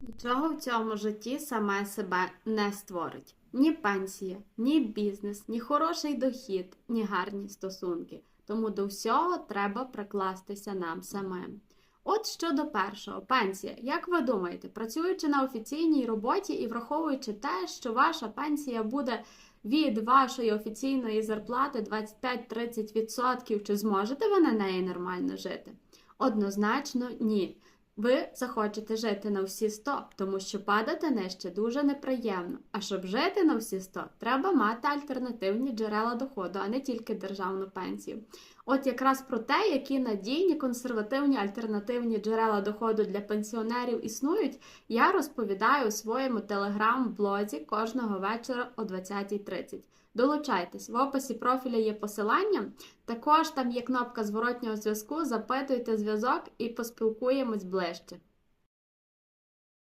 Нічого в цьому житті саме себе не створить. Ні пенсія, ні бізнес, ні хороший дохід, ні гарні стосунки. Тому до всього треба прикластися нам самим. От щодо першого, пенсія. Як ви думаєте, працюючи на офіційній роботі і враховуючи те, що ваша пенсія буде від вашої офіційної зарплати 25-30%, чи зможете ви на неї нормально жити? Однозначно ні. Ви захочете жити на всі 100, тому що падати нижче дуже неприємно. А щоб жити на всі 100, треба мати альтернативні джерела доходу, а не тільки державну пенсію. От якраз про те, які надійні консервативні альтернативні джерела доходу для пенсіонерів існують, я розповідаю у своєму телеграм-блозі кожного вечора о 20.30. Долучайтесь, в описі профіля є посилання. Також там є кнопка зворотнього зв'язку. Запитуйте зв'язок і поспілкуємось ближче.